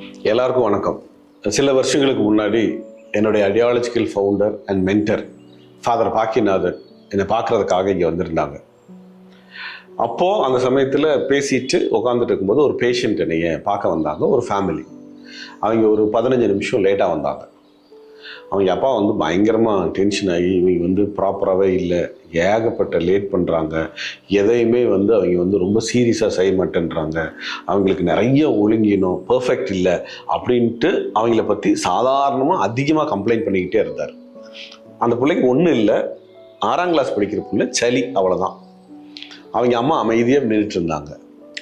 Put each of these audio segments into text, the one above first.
எல்லாருக்கும் வணக்கம். சில வருஷங்களுக்கு முன்னாடி என்னுடைய ideological founder and mentor father Bakkiyanathan என்னை பார்க்கறதுக்காக இங்கே வந்திருந்தாங்க. அப்போது அந்த சமயத்தில் பேசிட்டு உட்காந்துட்டு இருக்கும்போது ஒரு பேஷண்ட் என்னைய பார்க்க வந்தாங்க ஒரு ஃபேமிலி அவங்க ஒரு பதினஞ்சு நிமிஷம் லேட்டாக வந்தாங்க. அவங்க அப்பா வந்து பயங்கரமாக டென்ஷன் ஆகி இவங்க வந்து ப்ராப்பராகவே இல்லை. ஏகப்பட்ட லேட் பண்ணுறாங்க எதையுமே வந்து அவங்க வந்து ரொம்ப சீரியஸாக செய்ய மாட்டேன்றாங்க. அவங்களுக்கு நிறைய ஒழுங்கினோம். பர்ஃபெக்ட் இல்லை. அப்படின்ட்டு அவங்கள பற்றி சாதாரணமாக அதிகமாக கம்ப்ளைண்ட் பண்ணிக்கிட்டே இருந்தார். அந்த பிள்ளைக்கு ஒன்றும் இல்லை. ஆறாம் கிளாஸ் படிக்கிற பிள்ளை சளி அவ்வளோதான் அவங்க அம்மா அமைதியாக நின்றுட்டு இருந்தாங்க.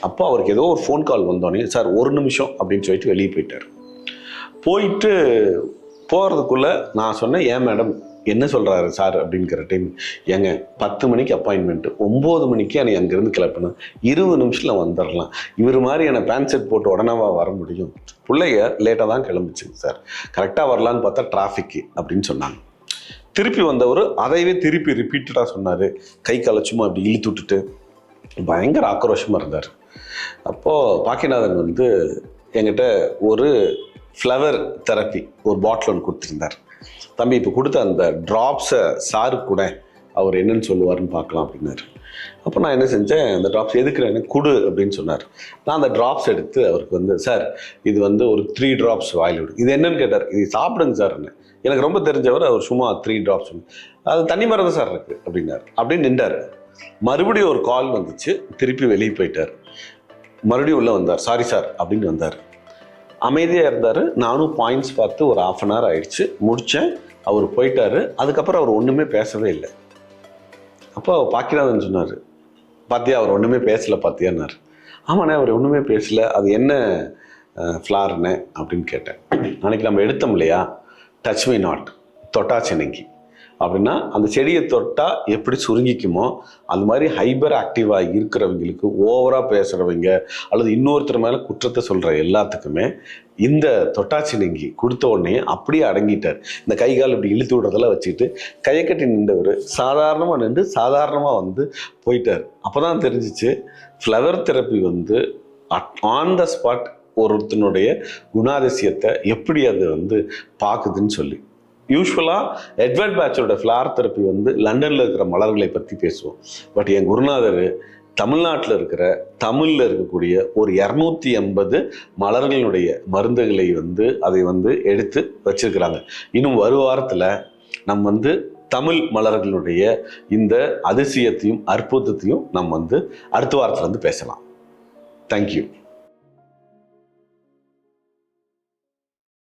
அப்போ அவருக்கு ஏதோ ஒரு ஃபோன் கால் வந்தோடனே சார் ஒரு நிமிஷம் அப்படின்னு சொல்லிட்டு வெளியே போயிட்டார். போயிட்டு போகிறதுக்குள்ளே நான் சொன்னேன் ஏன் மேடம் என்ன சொல்கிறாரு சார்? அப்படிங்கிற டைம் ஏங்க பத்து மணிக்கு அப்பாயின்மெண்ட்டு ஒம்பது மணிக்கு என்னை அங்கேருந்து கிளப்பணும் இருபது நிமிஷத்தில் வந்துடலாம் இவர் மாதிரி என்னை பேண்ட் செட் போட்டு உடனேவா வர முடியும். பிள்ளைய லேட்டாக தான் கிளம்பிச்சுங்க சார். கரெக்டாக வரலான்னு பார்த்தா டிராஃபிக்கு அப்படின்னு சொன்னாங்க. திருப்பி வந்தவர் அதையவே திருப்பி ரிப்பீட்டடாக சொன்னார். கை காலை சும்மா அப்படி இழுத்து விட்டுட்டு. பயங்கர ஆக்ரோஷமாக இருந்தார். அப்போது பாக்கிநாதன் வந்து என்கிட்ட ஒரு ஃப்ளவர் தெரப்பி ஒரு பாட்டில் ஒன்று கொடுத்துருந்தார். தம்பி இப்போ கொடுத்த அந்த ட்ராப்ஸை சாரு கூட அவர் என்னன்னு சொல்லுவாருன்னு பார்க்கலாம் அப்படின்னாரு. அப்போ நான் என்ன செஞ்சேன் அந்த ட்ராப்ஸ் எதுக்குறேன்னு குடு அப்படின்னு சொன்னார். நான் அந்த ட்ராப்ஸ் எடுத்து அவருக்கு வந்து சார் இது வந்து ஒரு த்ரீ ட்ராப்ஸ் வாயில் விடு. இது என்னன்னு கேட்டார். இது சாப்பிடுங்க சார் எனக்கு ரொம்ப தெரிஞ்சவர் அவர் சும்மா த்ரீ ட்ராப்ஸ் அது தண்ணி மருந்து சார் இருக்குது அப்படின்னாரு. அப்படின்னு நின்றார். மறுபடியும் ஒரு கால் வந்துச்சு. திருப்பி வெளியே போயிட்டார். மறுபடியும் உள்ளே வந்தார். சாரி சார் அப்படின்னு வந்தார். அமைதியாக இருந்தார். நானும் பாயிண்ட்ஸ் பார்த்து ஒரு ஆஃப் அன் ஹவர் ஆயிடுச்சு. முடித்தேன் அவர் போயிட்டார். அதுக்கப்புறம் அவர் ஒன்றுமே பேசவே இல்லை. அப்போ பாக்கியநாதன் சொன்னார் பார்த்தியா அவர் ஒன்றுமே பேசலை பார்த்தியான்னார் ஆமாண்ணே அவர் ஒன்றுமே பேசலை. அது என்ன ஃப்ளார்னே அப்படின்னு கேட்டேன். அன்றைக்கி நம்ம எடுத்தோம் இல்லையா? டச் மீ நாட் தொட்டாச்சி சென்னைக்கு அப்படின்னா அந்த செடியை தொட்டால் எப்படி சுருங்கிக்குமோ அந்த மாதிரி ஹைபர் ஆக்டிவாக இருக்கிறவங்களுக்கு ஓவராக பேசுகிறவங்க அல்லது இன்னொருத்தர் மேலே குற்றத்தை சொல்கிற எல்லாத்துக்குமே இந்த தொட்டாச்சினங்கி கொடுத்த உடனே அப்படியே அடங்கிட்டார். இந்த கை கால் இப்படி இழுத்து விடுறதெல்லாம் வச்சுக்கிட்டு கையை கட்டி நின்றவர் சாதாரணமாக நின்று சாதாரணமாக வந்து போயிட்டார். அப்போ தான் தெரிஞ்சிச்சு ஃப்ளவர் தெரப்பி வந்து ஆன் த ஸ்பாட் ஒருத்தனுடைய குணாதிசயத்தை எப்படி அது வந்து பார்க்குதுன்னு சொல்லி. யூஸ்வலாக எட்வர்ட் பேட்சோட ஃப்ளார் தெரப்பி வந்து லண்டனில் இருக்கிற மலர்களை பற்றி பேசுவோம். பட் என் குருநாதர் தமிழ்நாட்டில் இருக்கிற தமிழில் இருக்கக்கூடிய ஒரு இரநூத்தி எண்பது மலர்களுடைய மருந்துகளை வந்து அதை வந்து எடுத்து வச்சிருக்கிறாங்க. இன்னும் ஒரு வாரத்தில் நம்ம வந்து தமிழ் மலர்களுடைய இந்த அதிசயத்தையும் அற்புதத்தையும் நம்ம வந்து அடுத்த வாரத்தில் வந்து பேசலாம். தேங்க்யூ